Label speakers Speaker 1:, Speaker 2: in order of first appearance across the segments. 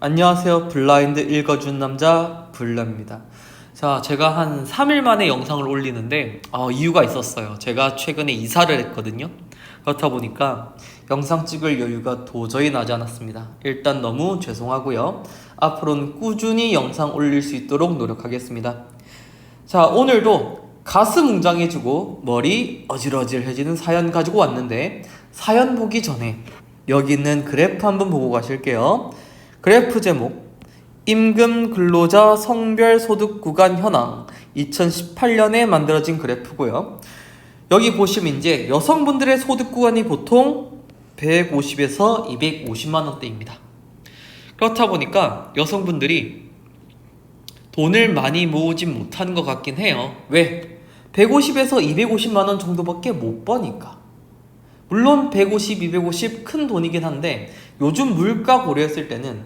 Speaker 1: 안녕하세요. 블라인드 읽어준 남자 블라입니다. 자, 제가 한 3일 만에 영상을 올리는데 어, 이유가 있었어요. 제가 최근에 이사를 했거든요. 그렇다 보니까 영상 찍을 여유가 도저히 나지 않았습니다. 일단 너무 죄송하고요. 앞으로는 꾸준히 영상 올릴 수 있도록 노력하겠습니다. 자, 오늘도 가슴 웅장해지고 머리 어질어질해지는 사연 가지고 왔는데 사연 보기 전에 여기 있는 그래프 한번 보고 가실게요. 그래프 제목 임금 근로자 성별 소득 구간 현황 2018년에 만들어진 그래프고요. 여기 보시면 이제 여성분들의 소득 구간이 보통 150에서 250만 원대입니다. 그렇다 보니까 여성분들이 돈을 많이 모으진 못하는 것 같긴 해요. 왜? 150에서 250만 원 정도밖에 못 버니까. 물론 150, 250 큰 돈이긴 한데 요즘 물가 고려했을 때는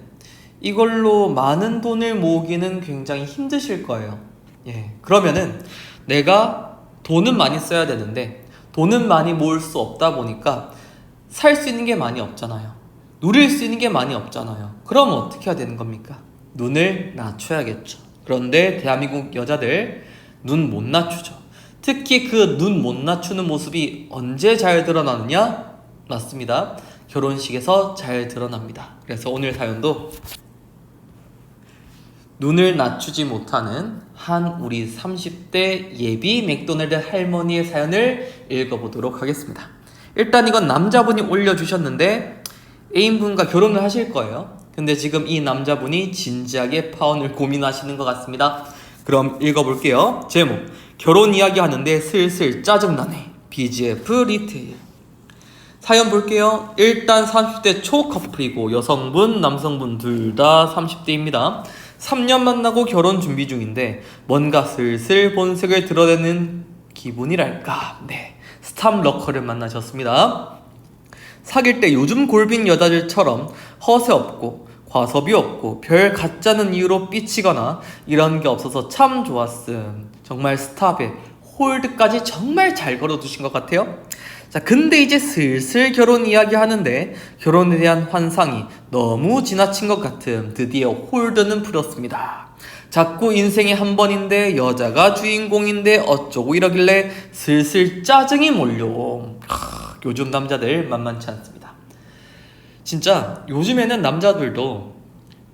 Speaker 1: 이걸로 많은 돈을 모으기는 굉장히 힘드실 거예요. 예. 그러면은 내가 돈은 많이 써야 되는데 돈은 많이 모을 수 없다 보니까 살 수 있는 게 많이 없잖아요. 누릴 수 있는 게 많이 없잖아요. 그럼 어떻게 해야 되는 겁니까? 눈을 낮춰야겠죠. 그런데 대한민국 여자들 눈 못 낮추죠. 특히 그 눈 못 낮추는 모습이 언제 잘 드러나느냐? 맞습니다. 결혼식에서 잘 드러납니다. 그래서 오늘 사연도 눈을 낮추지 못하는 한 우리 30대 예비 맥도날드 할머니의 사연을 읽어보도록 하겠습니다. 일단 이건 남자분이 올려주셨는데 애인분과 결혼을 하실 거예요. 근데 지금 이 남자분이 진지하게 파혼을 고민하시는 것 같습니다. 그럼 읽어볼게요. 제목 결혼 이야기 하는데 슬슬 짜증나네. BGF 리테일 사연 볼게요. 일단 30대 초 커플이고 여성분, 남성분 둘 다 30대입니다. 3년 만나고 결혼 준비 중인데 뭔가 슬슬 본색을 드러내는 기분이랄까. 네. 스탑 러커를 만나셨습니다. 사귈 때 요즘 골빈 여자들처럼 허세 없고 과섭이 없고 별 가짜는 이유로 삐치거나 이런 게 없어서 참 좋았음. 정말 스탑에 홀드까지 정말 잘 걸어두신 것 같아요. 자, 근데 이제 슬슬 결혼 이야기 하는데 결혼에 대한 환상이 너무 지나친 것 같음 드디어 홀드는 풀었습니다. 자꾸 인생에 한 번인데 여자가 주인공인데 어쩌고 이러길래 슬슬 짜증이 몰려옴. 하, 요즘 남자들 만만치 않습니다. 진짜 요즘에는 남자들도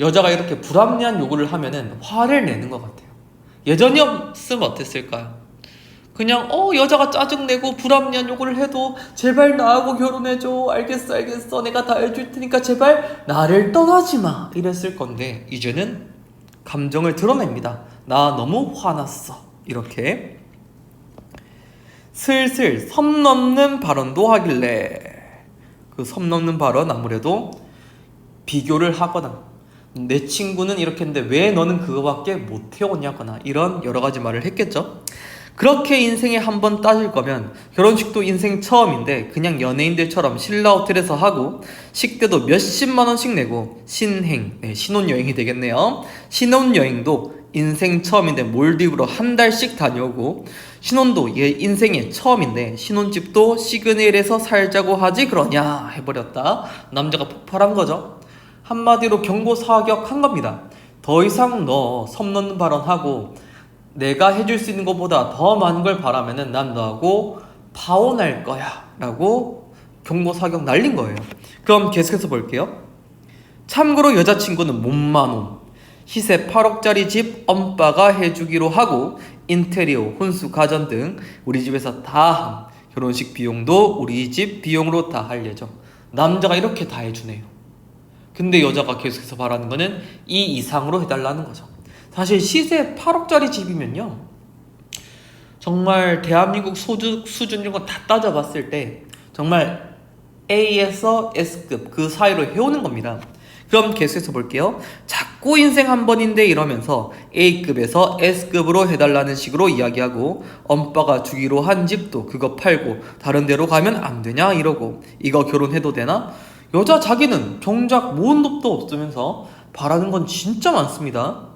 Speaker 1: 여자가 이렇게 불합리한 요구를 하면은 화를 내는 것 같아요. 예전이었으면 어땠을까요? 그냥 어 여자가 짜증내고 불합리한 요구를 해도 제발 나하고 결혼해줘. 알겠어 알겠어. 내가 다 해줄 테니까 제발 나를 떠나지 마. 이랬을 건데 이제는 감정을 드러냅니다. 나 너무 화났어. 이렇게 슬슬 섬 넘는 발언도 하길래 그 섬 넘는 발언 아무래도 비교를 하거나 내 친구는 이렇게 했는데 왜 너는 그거밖에 못 해오냐거나 이런 여러 가지 말을 했겠죠. 그렇게 인생에 한 번 따질 거면 결혼식도 인생 처음인데 그냥 연예인들처럼 신라 호텔에서 하고 식대도 몇십만 원씩 내고 신행 네, 신혼여행이 되겠네요. 신혼여행도 인생 처음인데 몰디브로 한 달씩 다녀오고 신혼도 얘 인생의 처음인데 신혼집도 시그널에서 살자고 하지 그러냐 해버렸다. 남자가 폭발한 거죠. 한마디로 경고 사격한 겁니다. 더 이상 너섬 넘는 발언하고 내가 해줄 수 있는 것보다 더 많은 걸 바라면은 난 너하고 파혼할 거야 라고 경고 사격 날린 거예요. 그럼 계속해서 볼게요. 참고로 여자친구는 몸만 옴. 시세 8억짜리 집 엄빠가 해주기로 하고 인테리어, 혼수, 가전 등 우리 집에서 다 함. 결혼식 비용도 우리 집 비용으로 다 할 예정. 남자가 이렇게 다 해주네요. 근데 여자가 계속해서 바라는 거는 이 이상으로 해달라는 거죠. 사실 시세 8억짜리 집이면요. 정말 대한민국 소득 수준 이런 거다 따져봤을 때 정말 A에서 S급 그 사이로 해오는 겁니다. 그럼 계속해서 볼게요. 자꾸 인생 한 번인데 이러면서 A급에서 S급으로 해달라는 식으로 이야기하고 엄빠가 주기로 한 집도 그거 팔고 다른 데로 가면 안 되냐 이러고 이거 결혼해도 되나? 여자 자기는 정작 모은 돈도 없으면서 바라는 건 진짜 많습니다.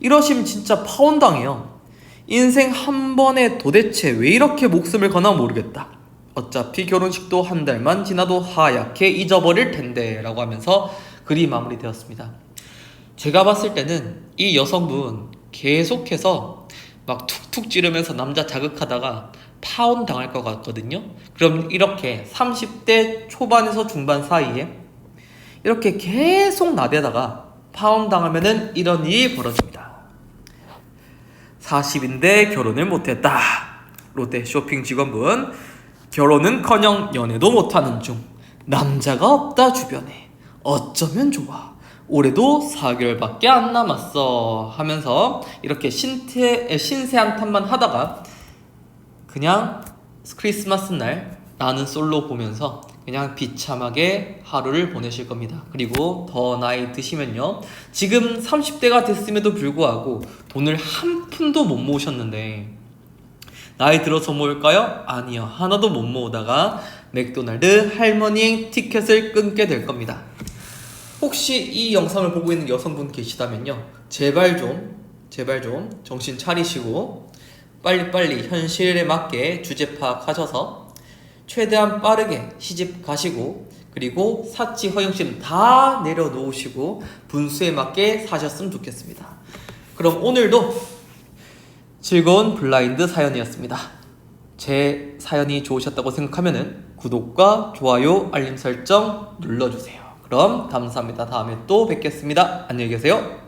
Speaker 1: 이러시면 진짜 파혼당해요. 인생 한 번에 도대체 왜 이렇게 목숨을 거나 모르겠다. 어차피 결혼식도 한 달만 지나도 하얗게 잊어버릴 텐데 라고 하면서 글이 마무리되었습니다. 제가 봤을 때는 이 여성분 계속해서 막 툭툭 찌르면서 남자 자극하다가 파혼 당할 것 같거든요. 그럼 이렇게 30대 초반에서 중반 사이에 이렇게 계속 나대다가 파혼 당하면은 이런 일이 벌어집니다. 40인데 결혼을 못했다. 롯데 쇼핑 직원분 결혼은커녕 연애도 못하는 중. 남자가 없다 주변에. 어쩌면 좋아. 올해도 4개월밖에 안 남았어. 하면서 이렇게 신태, 신세 한탄만 하다가 그냥 크리스마스 날 나는 솔로 보면서 그냥 비참하게 하루를 보내실 겁니다. 그리고 더 나이 드시면요. 지금 30대가 됐음에도 불구하고 돈을 한 푼도 못 모으셨는데 나이 들어서 모을까요? 아니요. 하나도 못 모으다가 맥도날드 할머니 티켓을 끊게 될 겁니다. 혹시 이 영상을 보고 있는 여성분 계시다면요. 제발 좀, 제발 좀 정신 차리시고 빨리빨리 현실에 맞게 주제 파악하셔서 최대한 빠르게 시집 가시고 그리고 사치 허용심 다 내려놓으시고 분수에 맞게 사셨으면 좋겠습니다. 그럼 오늘도 즐거운 블라인드 사연이었습니다. 제 사연이 좋으셨다고 생각하면은 구독과 좋아요, 알림 설정 눌러주세요. 그럼 감사합니다. 다음에 또 뵙겠습니다. 안녕히 계세요.